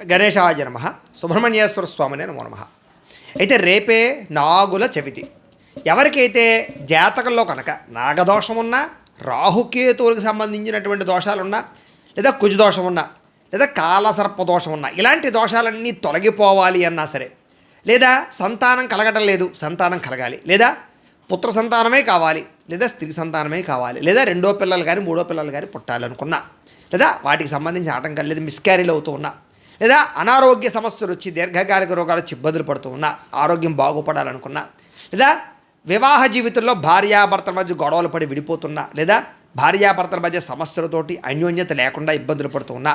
గణేశాయ నమ. సుబ్రహ్మణ్యేశ్వర స్వామినే నమో నమ. అయితే రేపే నాగుల చవితి. ఎవరికైతే జాతకంలో కనుక నాగదోషం ఉన్నా రాహుకేతువులకు సంబంధించినటువంటి దోషాలున్నా లేదా కుజదోషం ఉన్నా లేదా కాలసర్ప దోషం ఉన్నా ఇలాంటి దోషాలన్నీ తొలగిపోవాలి అన్నా సరే లేదా సంతానం కలగటం లేదు సంతానం కలగాలి లేదా పుత్ర సంతానమే కావాలి లేదా స్త్రీ సంతానమే కావాలి లేదా రెండో పిల్లలు కానీ మూడో పిల్లలు కానీ పుట్టాలనుకున్నా లేదా వాటికి సంబంధించిన ఆటంకాలు లేదా మిస్క్యారీలు అవుతూ ఉన్నా లేదా అనారోగ్య సమస్యలు వచ్చి దీర్ఘకాలిక రోగాలు వచ్చి ఇబ్బందులు పడుతూ ఉన్నా ఆరోగ్యం బాగుపడాలనుకున్నా లేదా వివాహ జీవితంలో భార్యాభర్తల మధ్య గొడవలు పడి విడిపోతున్నా లేదా భార్యాభర్తల మధ్య సమస్యలతోటి అన్యోన్యత లేకుండా ఇబ్బందులు పడుతూ ఉన్నా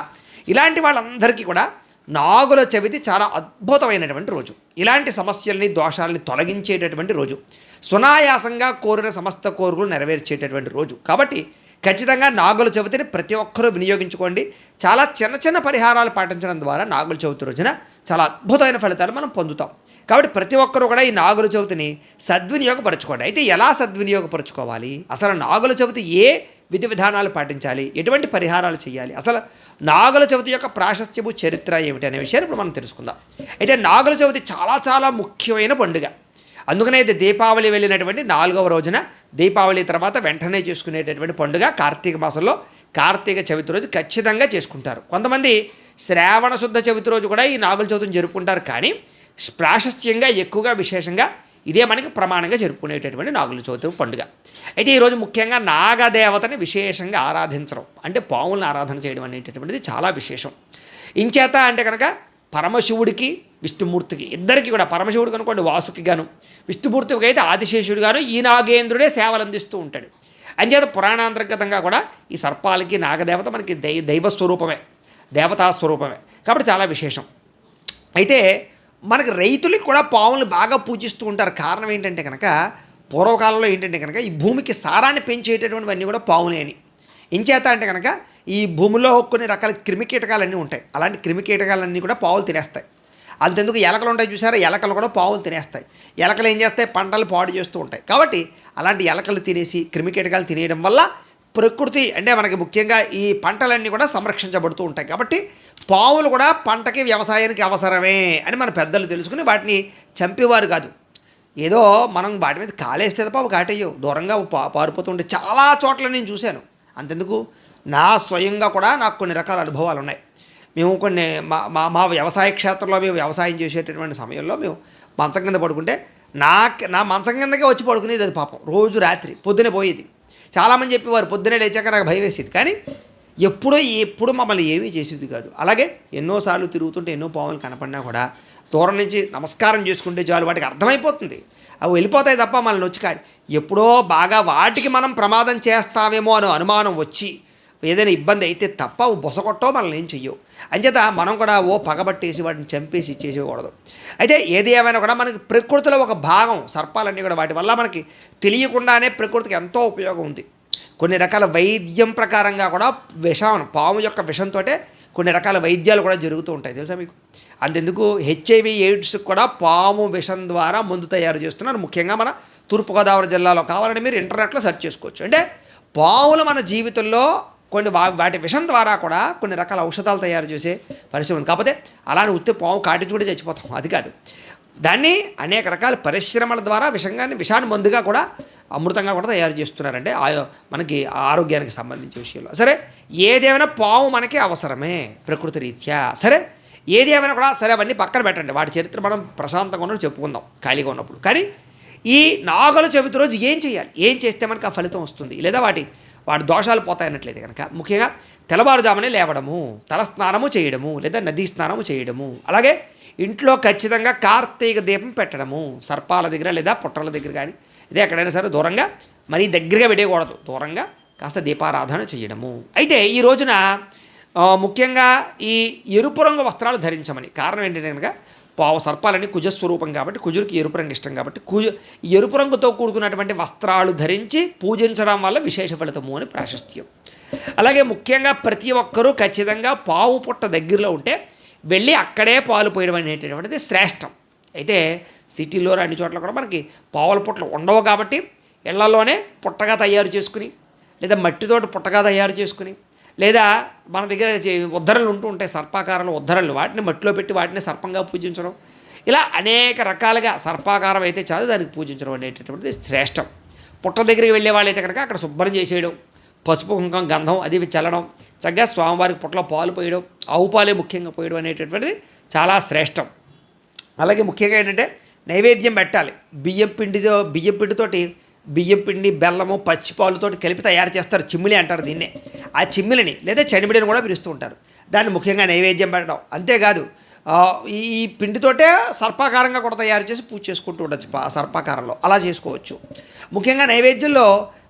ఇలాంటి వాళ్ళందరికీ కూడా నాగుల చవితి చాలా అద్భుతమైనటువంటి రోజు. ఇలాంటి సమస్యల్ని దోషాలని తొలగించేటటువంటి రోజు. సునాయాసంగా కోరిన సమస్త కోరికలు నెరవేర్చేటటువంటి రోజు. కాబట్టి ఖచ్చితంగా నాగుల చవితిని ప్రతి ఒక్కరూ వినియోగించుకోండి. చాలా చిన్న చిన్న పరిహారాలు పాటించడం ద్వారా నాగుల చవితి రోజున చాలా అద్భుతమైన ఫలితాలు మనం పొందుతాం. కాబట్టి ప్రతి ఒక్కరూ కూడా ఈ నాగుల చవితిని సద్వినియోగపరచుకోండి. అయితే ఎలా సద్వినియోగపరచుకోవాలి? అసలు నాగుల చవితి ఏ విధి విధానాలు పాటించాలి? ఎటువంటి పరిహారాలు చేయాలి? అసలు నాగుల చవితి యొక్క ప్రాశస్త్యము చరిత్ర ఏమిటి అనే విషయాన్ని ఇప్పుడు మనం తెలుసుకుందాం. అయితే నాగుల చవితి చాలా చాలా ముఖ్యమైన పండుగ. అందుకనే ఇది దీపావళి వెళ్ళినటువంటి నాలుగవ రోజున దీపావళి తర్వాత వెంటనే చేసుకునేటటువంటి పండుగ కార్తీక మాసంలో కార్తీక చవితి రోజు ఖచ్చితంగా చేసుకుంటారు. కొంతమంది శ్రావణ శుద్ధ చవితి రోజు కూడా ఈ నాగుల చవితిని జరుపుకుంటారు కానీ ప్రాశస్త్యంగా ఎక్కువగా విశేషంగా ఇదే మనకి ప్రమాణంగా జరుపుకునేటటువంటి నాగుల చవితి పండుగ. అయితే ఈరోజు ముఖ్యంగా నాగదేవతని విశేషంగా ఆరాధించడం అంటే పావులను ఆరాధన చేయడం అనేటటువంటిది చాలా విశేషం. ఇంచేత అంటే కనుక పరమశివుడికి విష్ణుమూర్తికి ఇద్దరికి కూడా పరమశివుడు కనుకోండి వాసుకి గాను. విష్ణుమూర్తికి అయితే ఆదిశేషుడు గాను ఈ నాగేంద్రుడే సేవలు అందిస్తూ ఉంటాడు. అంచేత పురాణాంతర్గతంగా కూడా ఈ సర్పాలకి నాగదేవత మనకి దై దైవ స్వరూపమే దేవతా స్వరూపమే కాబట్టి చాలా విశేషం. అయితే మనకి రైతులకి కూడా పావులను బాగా పూజిస్తూ ఉంటారు. కారణం ఏంటంటే కనుక పూర్వకాలంలో ఏంటంటే కనుక ఈ భూమికి సారాన్ని పెంచేటటువంటివన్నీ కూడా పావులే అని. ఇంచేత అంటే కనుక ఈ భూమిలో కొన్ని రకాల క్రిమికీటకాలన్నీ ఉంటాయి. అలాంటి క్రిమికీటకాలన్నీ కూడా పావులు తినేస్తాయి. అంతెందుకు ఎలకలు ఉంటాయి చూసారా? ఎలకలు కూడా పావులు తినేస్తాయి. ఎలకలు ఏం చేస్తాయి? పంటలు పాడు చేస్తూ ఉంటాయి. కాబట్టి అలాంటి ఎలకలు తినేసి క్రిమికీటకాలు తినేయడం వల్ల ప్రకృతి అంటే మనకి ముఖ్యంగా ఈ పంటలన్నీ కూడా సంరక్షించబడుతూ ఉంటాయి. కాబట్టి పావులు కూడా పంటకి వ్యవసాయానికి అవసరమే అని మన పెద్దలు తెలుసుకుని వాటిని చంపేవారు కాదు. ఏదో మనం వాటి మీద కాలేస్తే తప్ప అవి కాటేయవు. దూరంగా పా పారిపోతుంటే చాలా చోట్ల నేను చూశాను. అంతెందుకు? నా స్వయంగా కూడా నాకు కొన్ని రకాల అనుభవాలు ఉన్నాయి. మేము కొన్ని మా మా మా వ్యవసాయ క్షేత్రంలో మేము వ్యవసాయం చేసేటటువంటి సమయంలో మేము మంచం కింద పడుకుంటే నా నా మంచం కిందకే వచ్చి పడుకునేది అది పాపం. రోజు రాత్రి పొద్దునే పోయేది. చాలామంది చెప్పేవారు పొద్దునే లేచాక నాకు భయం వేసేది. కానీ ఎప్పుడో ఎప్పుడు మమ్మల్ని ఏమీ చేసేది కాదు. అలాగే ఎన్నోసార్లు తిరుగుతుంటే ఎన్నో పాములు కనపడినా కూడా దూరం నుంచి నమస్కారం చేసుకుంటే చాలు వాటికి అర్థమైపోతుంది. అవి వెళ్ళిపోతాయి తప్ప మనల్ని వచ్చి కాడి ఎప్పుడో బాగా వాటికి మనం ప్రమాదం చేస్తామేమో అని అనుమానం వచ్చి ఏదైనా ఇబ్బంది అయితే తప్ప బొసగొట్టో మనల్ని ఏం చెయ్యవు. అంచేత మనం కూడా ఓ పగబట్టేసి వాటిని చంపేసి ఇచ్చేసేయకూడదు అయితే ఏది ఏమైనా కూడా మనకి ప్రకృతిలో ఒక భాగం సర్పాలన్నీ కూడా వాటి వల్ల మనకి తెలియకుండానే ప్రకృతికి ఎంతో ఉపయోగం ఉంది. కొన్ని రకాల వైద్యం ప్రకారంగా కూడా విషం పాము యొక్క విషంతో కొన్ని రకాల వైద్యాలు కూడా జరుగుతూ ఉంటాయి. తెలుసా మీకు? అంతెందుకు హెచ్ఐవి ఎయిడ్స్ కూడా పాము విషం ద్వారా మందు తయారు చేస్తున్నారు. ముఖ్యంగా మన తూర్పుగోదావరి జిల్లాలో కావాలని మీరు ఇంటర్నెట్లో సెర్చ్ చేసుకోవచ్చు. అంటే పాములు మన జీవితంలో కొన్ని వా వాటి విషం ద్వారా కూడా కొన్ని రకాల ఔషధాలు తయారు చేసే పరిశ్రమ ఉంది. కాకపోతే అలానే ఉత్తి పాము కాటించుకుంటే చచ్చిపోతాం. అది కాదు. దాన్ని అనేక రకాల పరిశ్రమల ద్వారా విషంగాన్ని విషాన్ని మందుగా కూడా అమృతంగా కూడా తయారు చేస్తున్నారంటే ఆయో మనకి ఆరోగ్యానికి సంబంధించిన విషయంలో. సరే ఏదేమైనా పాము మనకి అవసరమే ప్రకృతి రీత్యా. సరే ఏది ఏమైనా కూడా సరే అవన్నీ పక్కన పెట్టండి. వాటి చరిత్ర మనం ప్రశాంతంగా ఉన్నప్పుడు చెప్పుకుందాం ఖాళీగా ఉన్నప్పుడు. కానీ ఈ నాగల చవితి రోజు ఏం చేయాలి? ఏం చేస్తే మనకు ఆ ఫలితం వస్తుంది? లేదా వాటి వాటి దోషాలు పోతాయన్నట్లయితే కనుక ముఖ్యంగా తెల్లవారుజామునే లేవడము తలస్నానము చేయడము లేదా నదీ స్నానము చేయడము. అలాగే ఇంట్లో ఖచ్చితంగా కార్తీక దీపం పెట్టడము సర్పాల దగ్గర లేదా పుట్టల దగ్గర కానీ ఇదే ఎక్కడైనా సరే దూరంగా మరీ దగ్గరగా పెట్టేయకూడదు దూరంగా కాస్త దీపారాధన చేయడము. అయితే ఈ రోజున ముఖ్యంగా ఈ ఎరుపు రంగు వస్త్రాలు ధరించమని. కారణం ఏంటంటే కనుక పావు సర్పాలని కుజస్వరూపం కాబట్టి కుజుడికి ఎరుపు రంగు ఇష్టం కాబట్టి కుజ ఎరుపు రంగుతో కూడుకున్నటువంటి వస్త్రాలు ధరించి పూజించడం వల్ల విశేష ఫలితము అని ప్రాశస్త్యం. అలాగే ముఖ్యంగా ప్రతి ఒక్కరూ ఖచ్చితంగా పావు పుట్ట దగ్గరలో ఉంటే వెళ్ళి అక్కడే పాలు పోయడం అనేటటువంటిది శ్రేష్టం. అయితే సిటీలో అన్ని చోట్ల కూడా మనకి పావుల పుట్టలు ఉండవు కాబట్టి ఇళ్ళలోనే పుట్టగా తయారు చేసుకుని లేదా మట్టితోటి పుట్టగా తయారు చేసుకుని లేదా మన దగ్గర ఉద్ధరలు ఉంటూ ఉంటాయి సర్పాకారాలు ఉద్ధరలు. వాటిని మట్టిలో పెట్టి వాటిని సర్పంగా పూజించడం. ఇలా అనేక రకాలుగా సర్పాకారం అయితే చాలు దానికి పూజించడం అనేటటువంటిది శ్రేష్టం. పుట్ట దగ్గరికి వెళ్ళే వాళ్ళైతే కనుక అక్కడ శుభ్రం చేసేయడం. పసుపు కుంకం గంధం అది చల్లడం. చక్కగా స్వామివారికి పుట్టలో పాలు పోయడం. ఆవు పాలే ముఖ్యంగా పోయడం అనేటటువంటిది చాలా శ్రేష్టం. అలాగే ముఖ్యంగా ఏంటంటే నైవేద్యం పెట్టాలి. బియ్యం పిండితో బియ్యం పిండితోటి బియ్యం పిండి బెల్లము పచ్చిపాలుతో కలిపి తయారు చేస్తారు. చిమ్మిలి అంటారు దీన్నే. ఆ చిమ్మిలిని లేదా చనిమిడిని కూడా పిలుస్తూ ఉంటారు. దాన్ని ముఖ్యంగా నైవేద్యం పెట్టడం. అంతేకాదు ఈ పిండితోటే సర్పాకారంగా కూడా తయారు చేసి పూజ చేసుకుంటూ ఉండొచ్చు ఆ సర్పాకారంలో. అలా చేసుకోవచ్చు. ముఖ్యంగా నైవేద్యంలో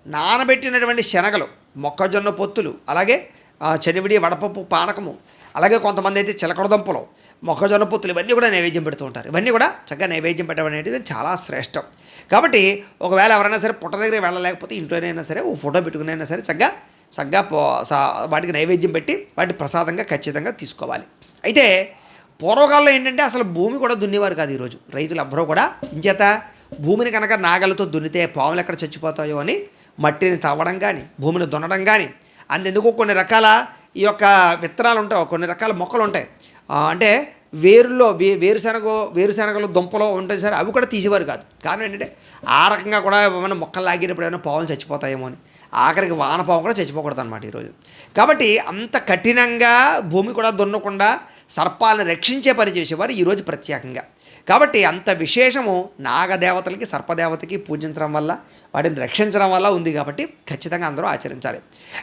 నానబెట్టినటువంటి శనగలు మొక్కజొన్న పొత్తులు అలాగే ఆ, చనివిడి వడపప్పు పానకము అలాగే కొంతమంది అయితే చిలకడదుంపలు మొక్కజొన్న పొత్తులు ఇవన్నీ కూడా నైవేద్యం పెడుతూ ఉంటారు. ఇవన్నీ కూడా చక్కగా నైవేద్యం పెట్టడం అనేది చాలా శ్రేష్టం. కాబట్టి ఒకవేళ ఎవరైనా సరే పుట్ట దగ్గర వెళ్ళలేకపోతే ఇంట్లోనైనా సరే ఓ ఫోటో పెట్టుకునైనా సరే చక్కగా చక్కగా పో వాటికి నైవేద్యం పెట్టి వాటి ప్రసాదంగా ఖచ్చితంగా తీసుకోవాలి. అయితే పూర్వకాలంలో ఏంటంటే అసలు భూమి కూడా దున్నేవారు కాదు ఈరోజు. రైతులు ఎవ్వరూ కూడా ఇంచేత భూమిని కనుక నాగలతో దున్నితే పాములు ఎక్కడ చచ్చిపోతాయో అని మట్టిని తవ్వడం కానీ భూమిని దున్నడం కానీ అందుకు కొన్ని రకాల ఈ యొక్క విత్తనాలు ఉంటాయి కొన్ని రకాల మొక్కలు ఉంటాయి అంటే వేరులో వే వేరుశనగ వేరుశనగలు దుంపలు ఉంటాయి సరే అవి కూడా తీసేవారు కాదు. కారణం ఏంటంటే ఆ రకంగా కూడా ఏమైనా మొక్కలు లాగినప్పుడు ఏమైనా పావులు చచ్చిపోతాయేమో అని. ఆఖరికి వానపాము కూడా చచ్చిపోకూడదు అనమాట ఈరోజు కాబట్టి అంత కఠినంగా భూమి కూడా దున్నకుండా సర్పాలను రక్షించే పని చేసేవారు ఈరోజు ప్రత్యేకంగా. కాబట్టి అంత విశేషము నాగదేవతలకి సర్పదేవతకి పూజించడం వల్ల వాటిని రక్షించడం వల్ల ఉంది కాబట్టి ఖచ్చితంగా అందరూ ఆచరించాలి.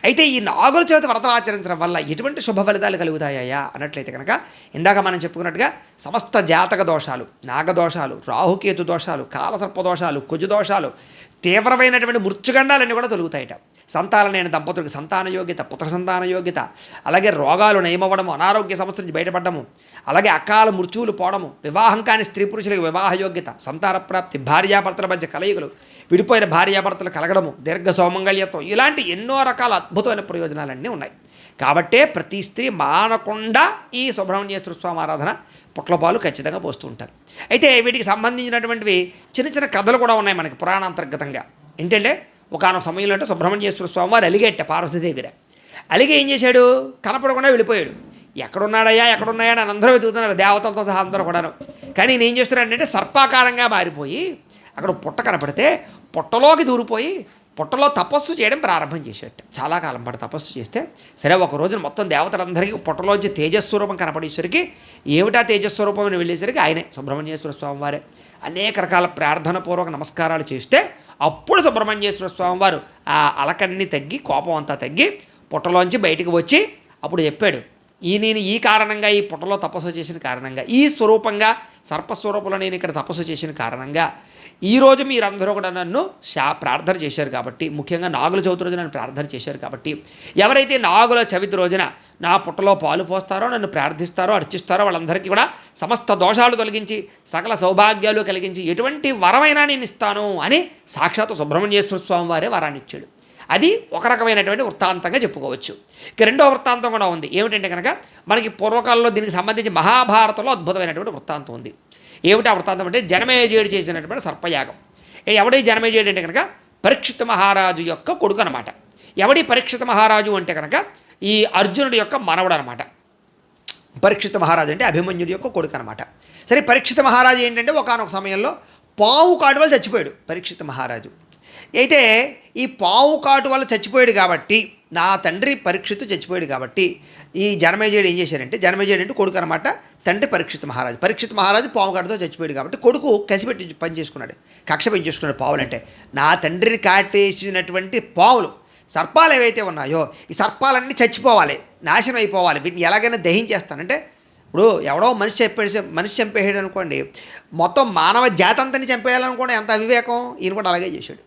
అయితే ఈ నాగుల చేత వ్రతం ఆచరించడం వల్ల ఎటువంటి శుభ ఫలితాలు కలుగుతాయా అన్నట్లయితే కనుక ఇందాక మనం చెప్పుకున్నట్టుగా సమస్త జాతక దోషాలు నాగదోషాలు రాహుకేతు దోషాలు కాలసర్ప దోషాలు కుజు దోషాలు తీవ్రమైనటువంటి మృత్యుగండాలన్నీ కూడా తొలుగుతాయట. సంతానలేని దంపతులకు సంతాన యోగ్యత పుత్ర సంతాన యోగ్యత అలాగే రోగాలు నయమవ్వడము అనారోగ్య సమస్య నుంచి బయటపడము అలాగే అకాల మృత్యువులు పోవడము వివాహం కాని స్త్రీ పురుషులకు వివాహ యోగ్యత సంతాన ప్రాప్తి భార్యాభర్తల మధ్య కలయికలు విడిపోయిన భార్యాభర్తలు కలగడము దీర్ఘ సౌమంగళ్యత్వం ఇలాంటి ఎన్నో రకాల అద్భుతమైన ప్రయోజనాలన్నీ ఉన్నాయి. కాబట్టే ప్రతి స్త్రీ మానకుండా ఈ సుబ్రహ్మణ్యేశ్వర స్వామి ఆరాధన పుట్లపాలు ఖచ్చితంగా పోస్తూ ఉంటారు. అయితే వీటికి సంబంధించినటువంటివి చిన్న చిన్న కథలు కూడా ఉన్నాయి మనకి పురాణాంతర్గతంగా. ఏంటంటే ఒకనొక సమయంలో అంటే సుబ్రహ్మణ్యేశ్వర స్వామి వారు అలిగేట పార్వతి దగ్గర. అలిగి ఏం చేశాడు? కనపడకుండా వెళ్ళిపోయాడు. ఎక్కడున్నాడయ్యా? ఎక్కడున్నాయా అని అందరూ వెతుకుతున్నారు. దేవతలతో సహా అందరూ కూడాను. కానీ నేను ఏం చేస్తున్నాడంటే సర్పాకారంగా మారిపోయి అక్కడ పుట్ట కనపడితే పుట్టలోకి దూరిపోయి పుట్టలో తపస్సు చేయడం ప్రారంభం చేసేట. చాలా కాలం పాటు తపస్సు చేస్తే సరే ఒక రోజున మొత్తం దేవతలందరికీ పుట్టలోంచి తేజస్వరూపం కనపడేసరికి ఏమిటా తేజస్వరూపం అని వెళ్ళేసరికి ఆయనే సుబ్రహ్మణ్యేశ్వర స్వామి వారే అనేక రకాల ప్రార్థన పూర్వక నమస్కారాలు చేస్తే అప్పుడు సుబ్రహ్మణ్యేశ్వర స్వామి వారు ఆ అలకన్నీ తగ్గి కోపం అంతా తగ్గి పుట్టలోంచి బయటికి వచ్చి అప్పుడు చెప్పాడు ఈ నేను ఈ కారణంగా ఈ పుట్టలో తపస్సు చేసిన కారణంగా ఈ స్వరూపంగా సర్పస్వరూపంలో నేను ఇక్కడ తపస్సు చేసిన కారణంగా ఈరోజు మీరందరూ కూడా నన్ను శా ప్రార్థన చేశారు కాబట్టి ముఖ్యంగా నాగుల చవితి రోజున నన్ను ప్రార్థన చేశారు కాబట్టి ఎవరైతే నాగుల చవితి రోజున నా పుట్టలో పాలు పోస్తారో నన్ను ప్రార్థిస్తారో అర్చిస్తారో వాళ్ళందరికీ కూడా సమస్త దోషాలు తొలగించి సకల సౌభాగ్యాలు కలిగించి ఎటువంటి వరమైనా నేను ఇస్తాను అని సాక్షాత్తు సుబ్రహ్మణ్యేశ్వర స్వామి వారే వరాన్ని ఇచ్చాడు అది ఒక రకమైనటువంటి వృత్తాంతంగా చెప్పుకోవచ్చు. ఇక రెండో వృత్తాంతం కూడా ఉంది. ఏమిటంటే కనుక మనకి పూర్వకాలంలో దీనికి సంబంధించి మహాభారతంలో అద్భుతమైనటువంటి వృత్తాంతం ఉంది. ఏమిటి ఆ వృత్తాంతం అంటే జనమేజయుడు చేసినటువంటి సర్పయాగం. ఎవడే జనమేజయుడు అంటే కనుక పరీక్షిత మహారాజు యొక్క కొడుకు అనమాట ఎవడి పరీక్షిత మహారాజు అంటే కనుక ఈ అర్జునుడి యొక్క మనవడు అనమాట పరీక్షిత మహారాజు అంటే అభిమన్యుడి యొక్క కొడుకు అనమాట సరే పరీక్షిత మహారాజు ఏంటంటే ఒకనొక సమయంలో పావు కాటు వల్ల చచ్చిపోయాడు పరీక్షిత మహారాజు. అయితే ఈ పావు కాటు వల్ల చచ్చిపోయాడు కాబట్టి నా తండ్రి పరీక్షిత్ చచ్చిపోయాడు కాబట్టి ఈ జనమేజయుడు ఏం చేశారంటే జనమేజయుడు అంటే కొడుకు అనమాట తండ్రి పరీక్షిత్ మహారాజు. పరీక్షిత మహారాజు పావు కాటుతో చచ్చిపోయాడు కాబట్టి కొడుకు కసిపెట్టి పని చేసుకున్నాడు కక్ష పెంచేసుకున్నాడు పావులంటే నా తండ్రిని కాటేసినటువంటి పావులు సర్పాలు ఏవైతే ఉన్నాయో ఈ సర్పాలన్నీ చచ్చిపోవాలి. నాశనం అయిపోవాలి వీటిని ఎలాగైనా దహించేస్తానంటే ఇప్పుడు ఎవడో మనిషి చెప్పేసి మనిషి చంపేసాడు అనుకోండి మొత్తం మానవ జాతి అంతని చంపేయాలనుకోండి ఎంత అవివేకం? ఈయన కూడా అలాగే చేశాడు.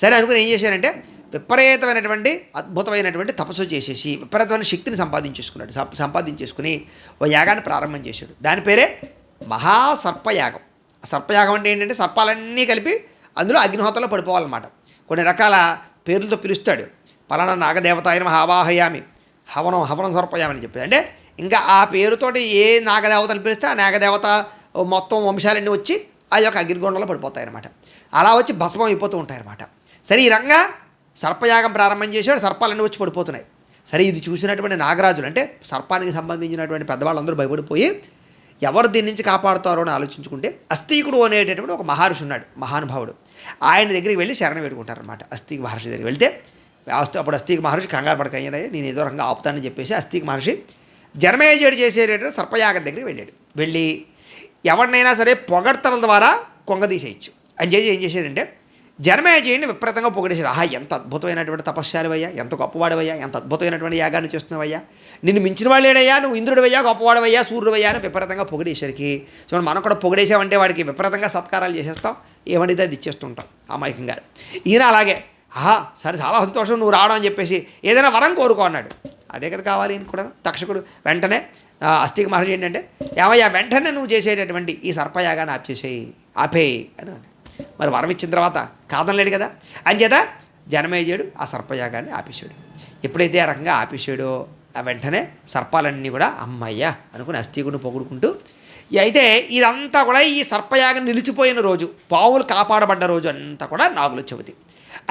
సరే అనుకుని ఏం చేశాడంటే విపరీతమైనటువంటి అద్భుతమైనటువంటి తపస్సు చేసేసి విపరీతమైన శక్తిని సంపాదించేసుకున్నాడు. సం- సంపాదించేసుకుని ఓ యాగాన్ని ప్రారంభం చేశాడు. దాని పేరే మహాసర్పయాగం. సర్పయాగం అంటే ఏంటంటే సర్పాలన్నీ కలిపి అందులో అగ్నిహోత్రలో పడిపోవాలన్నమాట. కొన్ని రకాల పేర్లతో పిలుస్తాడు. పలానా నాగదేవత ఆయన ఆవాహయామి. హవనం హవనం సర్పయామని చెప్పి. అంటే ఇంకా ఆ పేరుతోటి ఏ నాగదేవతను పిలిస్తే ఆ నాగదేవత మొత్తం వంశాలన్నీ వచ్చి ఆ యొక్క అగ్నిగుండంలో పడిపోతాయన్నమాట. అలా వచ్చి భస్మం అయిపోతూ ఉంటాయన్నమాట. సరే ఈ రంగా సర్పయాగం ప్రారంభం చేశాడు సర్పాలన్నీ వచ్చి పడిపోతున్నాయి. సరే ఇది చూసినటువంటి నాగరాజులు అంటే సర్పానికి సంబంధించినటువంటి పెద్దవాళ్ళందరూ భయపడిపోయి ఎవరు దీని నుంచి కాపాడుతారో అని ఆలోచించుకుంటే అస్థీకుడు అనేటటువంటి ఒక మహర్షి ఉన్నాడు మహానుభావుడు. ఆయన దగ్గరికి వెళ్ళి శరణం పెట్టుకుంటారనమాట అస్థిక మహర్షి దగ్గరికి వెళ్తే అస్తి అప్పుడు అస్థిక మహర్షి కంగారు పడకయ్యాయి నేను ఏదో రకంగా ఆపుతానని చెప్పేసి అస్థిక మహర్షి జనమేజయుడు చేసేటటువంటి సర్పయాగం దగ్గరికి వెళ్ళాడు. వెళ్ళి ఎవరినైనా సరే పొగడ్తల ద్వారా కొంగదీసేయచ్చు అని చేసి ఏం చేశాడంటే జనమేజయుడిని విపరీతంగా పొగిడేశాడు. ఆహా ఎంత అద్భుతమైనటువంటి తపస్యాలువయ్యా ఎంత గొప్పవాడవయ్యా ఎంత అద్భుతమైనటువంటి యాగాన్ని చేస్తున్నావయ్యా. నిన్ను మించిన వాళ్ళేడయ్యా నువ్వు ఇంద్రుడివయ్యా గొప్పవాడవయ్యా సూర్యుడవయ్యా అని విపరీతంగా పొగిడేసరికి సో మనం కూడా పొగిడేసామంటే వాడికి విపరీతంగా సత్కారాలు చేసేస్తాం ఏమడితే అది ఇచ్చేస్తుంటాం అమాయకంగా. ఈయన అలాగే ఆహా సరే చాలా సంతోషం నువ్వు రావడం అని చెప్పేసి ఏదైనా వరం కోరుకో అన్నాడు. అదే కదా కావాలి అని కూడా తక్షకుడు వెంటనే అస్థిక మహర్షి ఏంటంటే ఏమయ్యా వెంటనే నువ్వు చేసేటటువంటి ఈ సర్పయాగాన్ని ఆపేసేయి ఆపేయి అని మరి వరం ఇచ్చిన తర్వాత కాదనలేడు కదా. అంచేత జనమేజయుడు ఆ సర్పయాగాన్ని ఆపేశాడు. ఎప్పుడైతే ఆ రకంగా ఆపేశాడో ఆ వెంటనే సర్పాలన్నీ కూడా అమ్మయ్య అనుకుని అస్థికుడిని పొగుడుకుంటూ అయితే ఇదంతా కూడా ఈ సర్పయాగం నిలిచిపోయిన రోజు పావులు కాపాడబడ్డ రోజు అంతా కూడా నాగుల చవితి.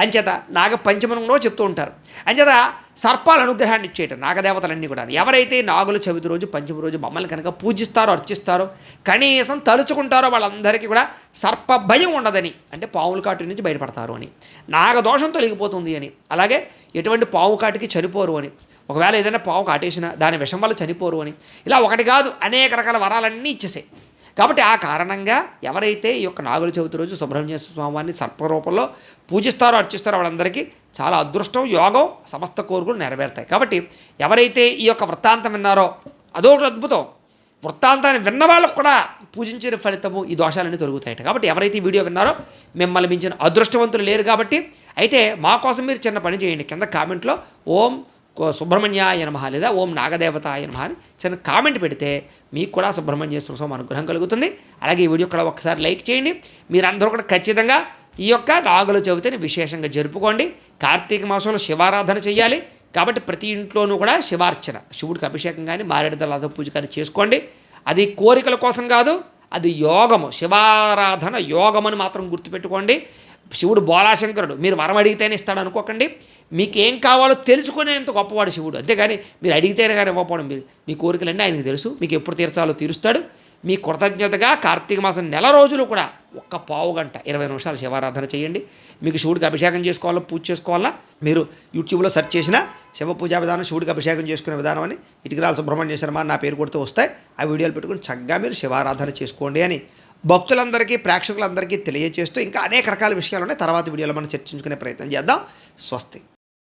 అంచేత నాగపంచమనంలో చెప్తూ ఉంటారు. అంచేత సర్పాల అనుగ్రహాన్ని ఇచ్చేట నాగదేవతలన్నీ కూడా ఎవరైతే నాగుల చవితి రోజు పంచమ రోజు మమ్మల్ని కనుక పూజిస్తారో అర్చిస్తారో కనీసం తలుచుకుంటారో వాళ్ళందరికీ కూడా సర్ప భయం ఉండదని అంటే పావుల కాటు నుంచి బయటపడతారు అని. నాగదోషం తొలగిపోతుంది అని. అలాగే ఎటువంటి పావు కాటికి చనిపోరు అని. ఒకవేళ ఏదైనా పావు కాటేసినా దాని విషం వల్ల చనిపోరు అని. ఇలా ఒకటి కాదు అనేక రకాల వరాలన్నీ ఇచ్చేసాయి. కాబట్టి ఆ కారణంగా ఎవరైతే ఈ యొక్క నాగుల చవితి రోజు సుబ్రహ్మణ్య స్వామివారిని సర్పరూపంలో పూజిస్తారో అర్చిస్తారో వాళ్ళందరికీ చాలా అదృష్టం యోగం సమస్త కోరికలు నెరవేరుతాయి. కాబట్టి ఎవరైతే ఈ యొక్క వృత్తాంతం విన్నారో అదొకటి అద్భుతం. వృత్తాంతాన్ని విన్న వాళ్ళకు కూడా పూజించిన ఫలితము ఈ దోషాలన్నీ తొలుగుతాయట. కాబట్టి ఎవరైతే ఈ వీడియో విన్నారో మిమ్మల్ని మించిన అదృష్టవంతులు లేరు కాబట్టి అయితే మా కోసం మీరు చిన్న పని చేయండి. కింద కామెంట్లో ఓం సుబ్రహ్మణ్యాయ మహా లేదా ఓం నాగదేవతాయ నమః అని చిన్న కామెంట్ పెడితే మీకు కూడా సుబ్రహ్మణ్య స్వామి అనుగ్రహం కలుగుతుంది. అలాగే ఈ వీడియో కూడా ఒకసారి లైక్ చేయండి. మీరందరూ కూడా ఖచ్చితంగా ఈ యొక్క నాగుల చవితిని విశేషంగా జరుపుకోండి. కార్తీక మాసంలో శివారాధన చేయాలి కాబట్టి ప్రతి ఇంట్లోనూ కూడా శివార్చన. శివుడికి అభిషేకం కానీ మారేడుదల పూజ కానీ చేసుకోండి. అది కోరికల కోసం కాదు అది యోగము. శివారాధన యోగమని మాత్రం గుర్తుపెట్టుకోండి. శివుడు బోలాశంకరుడు. మీరు వరం అడిగితేనే ఇస్తాడు అనుకోకండి. మీకు ఏం కావాలో తెలుసుకునేంత గొప్పవాడు శివుడు. అంతేగాని మీరు అడిగితేనే కానీ ఇవ్వకపోవడం మీరు మీ కోరికలన్నీ ఆయనకు తెలుసు. మీకు ఎప్పుడు తీర్చాలో తీరుస్తాడు. మీ కృతజ్ఞతగా కార్తీక మాసం నెల రోజులు కూడా ఒక్క పావు గంట ఇరవై నిమిషాలు శివారాధన చేయండి. మీకు శివుడికి అభిషేకం చేసుకోవాలా పూజ చేసుకోవాలా? మీరు యూట్యూబ్లో సెర్చ్ చేసిన శివ పూజా విధానం శివుడికి అభిషేకం చేసుకునే విధానం అని ఇటుకరాల సుబ్రహ్మణ్య శర్మ నా పేరు కొడితే వస్తాయి. ఆ వీడియోలు పెట్టుకుని చక్కగా మీరు శివారాధన చేసుకోండి అని భక్తులందరికీ ప్రేక్షకులందరికీ తెలియజేస్తూ ఇంకా అనేక రకాల విషయాలు ఉన్నాయి తర్వాత వీడియోలో మనం చర్చించుకునే ప్రయత్నం చేద్దాం. స్వస్తి.